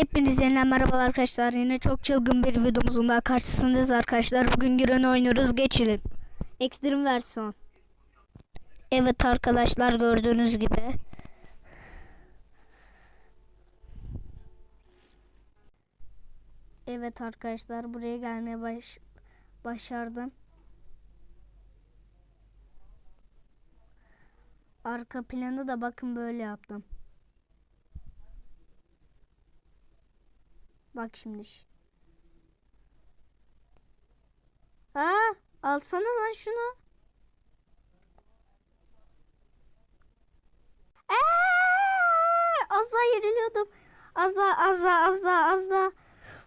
Hepinize merhabalar arkadaşlar. Yine çok çılgın bir videomuzun daha karşısındayız arkadaşlar. Bugün Giren oynuyoruz. Geçelim. Ekstrem versiyon. Evet arkadaşlar gördüğünüz gibi. Evet arkadaşlar buraya gelmeye baş başardım. Arka planı da bakın böyle yaptım. Bak şimdi. Ha, alsana lan şunu. Az daha yeriliyordum. Az daha, az daha, az daha, az daha.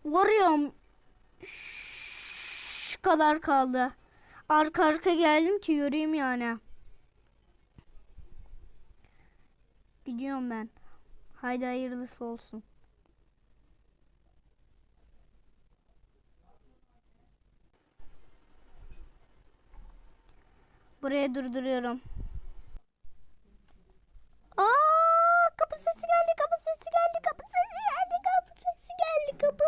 Varıyorum. Şu kadar kaldı. Arka arka geldim ki yürüyeyim yani. Gidiyorum ben. Haydi hayırlısı olsun. Buraya durduruyorum. Aa, kapı sesi geldi, kapı sesi geldi, kapı sesi geldi, kapı sesi geldi, kapı.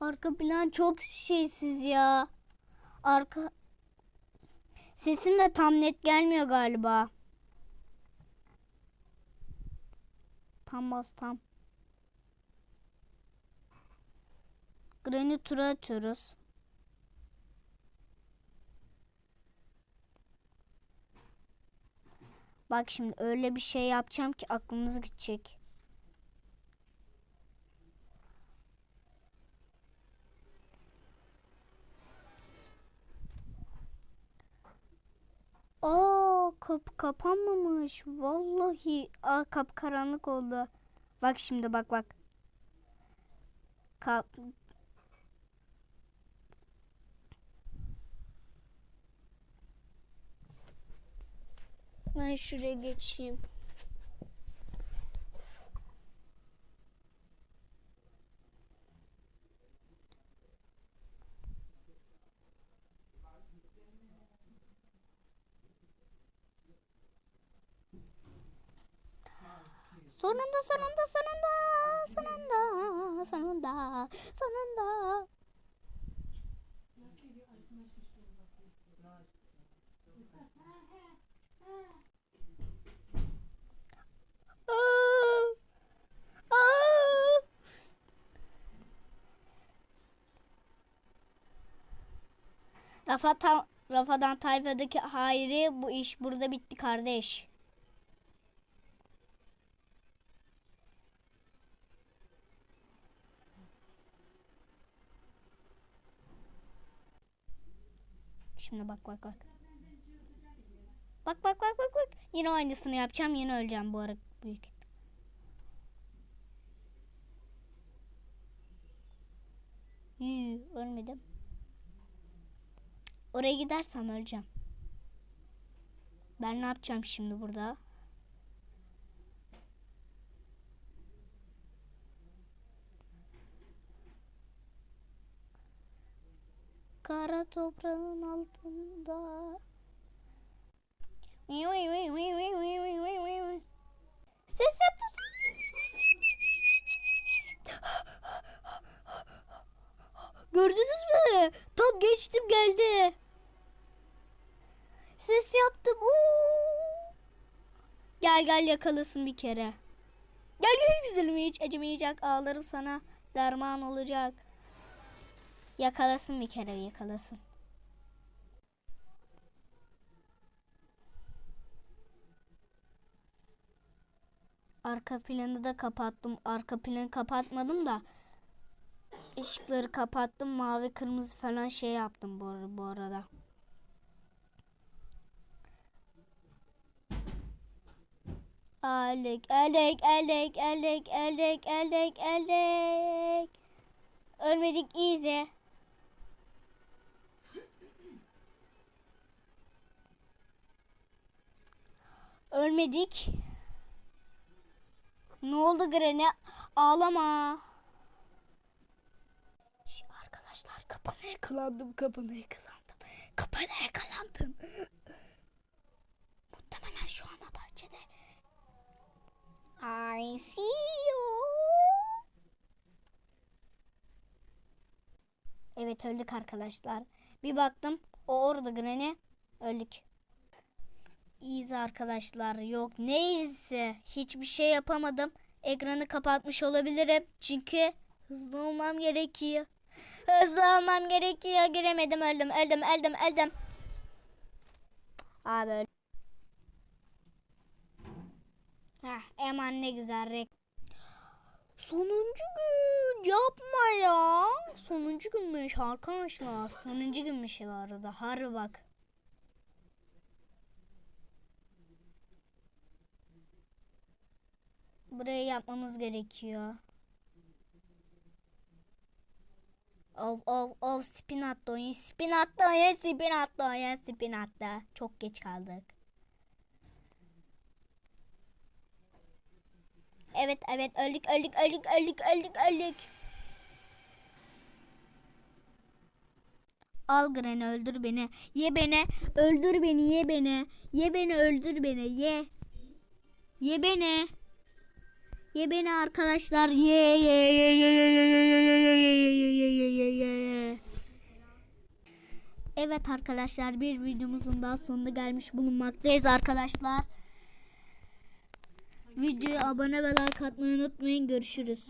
Arka plan çok şeysiz ya. Arka sesim de tam net gelmiyor galiba. Tam bas tam. Granny tura atıyoruz. Bak şimdi öyle bir şey yapacağım ki aklınız gidecek. Aa kapı kapanmamış. Vallahi aa kap karanlık oldu. Bak şimdi bak bak. Kap Ben şuraya geçeyim. Sonunda sonunda sonunda sonunda sonunda sonunda. Rafa ta, Rafa'dan tayfadaki Hayri bu iş burada bitti kardeş. Şimdi bak bak bak. Bak bak bak bak bak. Yine aynısını yapacağım. Yine öleceğim bu ara büyük. Yuu, ölmedim. Oraya gidersem öleceğim. Ben ne yapacağım şimdi burada? Kara toprağın altında. Ses yaptım Gördünüz mü? Tam geçtim geldi. Ses yaptım. Oo. Gel gel yakalasın bir kere. Gel gel güzelim hiç acımayacak ağlarım sana derman olacak. Yakalasın bir kere yakalasın. Arka planı da kapattım. Arka planı kapatmadım da ışıkları kapattım. Mavi kırmızı falan şey yaptım bu, bu arada. Elek, elek, elek, elek, elek, elek, elek. Ölmedik easy. Ölmedik. Ne oldu Granny? Ağlama. Şş, arkadaşlar kapana yakalandım. Kapana yakalandım. Kapana yakalandım. Muhtemelen şu anda bahçede. I see you. Evet öldük arkadaşlar. Bir baktım o orada Granny. Öldük. İyiyiz arkadaşlar. Yok neyse. Hiçbir şey yapamadım. Ekranı kapatmış olabilirim. Çünkü hızlı olmam gerekiyor. Hızlı olmam gerekiyor. Giremedim öldüm öldüm öldüm öldüm. Abi öldüm. Heh, eman ne güzel renk. Sonuncu gün yapma ya. Sonuncu günmüş arkadaşlar. Sonuncu günmüş bu arada. Harbi bak. Burayı yapmamız gerekiyor. Of of of spin attı oyun. Spin attı oyun. Spin attı oyun. Spin attı. Çok geç kaldık. Evet evet öldük öldük öldük öldük öldük öldük. Al Granny öldür beni. Ye beni. Öldür beni ye beni. Ye beni öldür beni ye. Ye beni. Ye beni arkadaşlar. Ye ye ye ye ye ye ye ye ye ye. Evet arkadaşlar bir videomuzun daha sonuna gelmiş bulunmaktayız arkadaşlar. Videoya abone ve like atmayı unutmayın. Görüşürüz.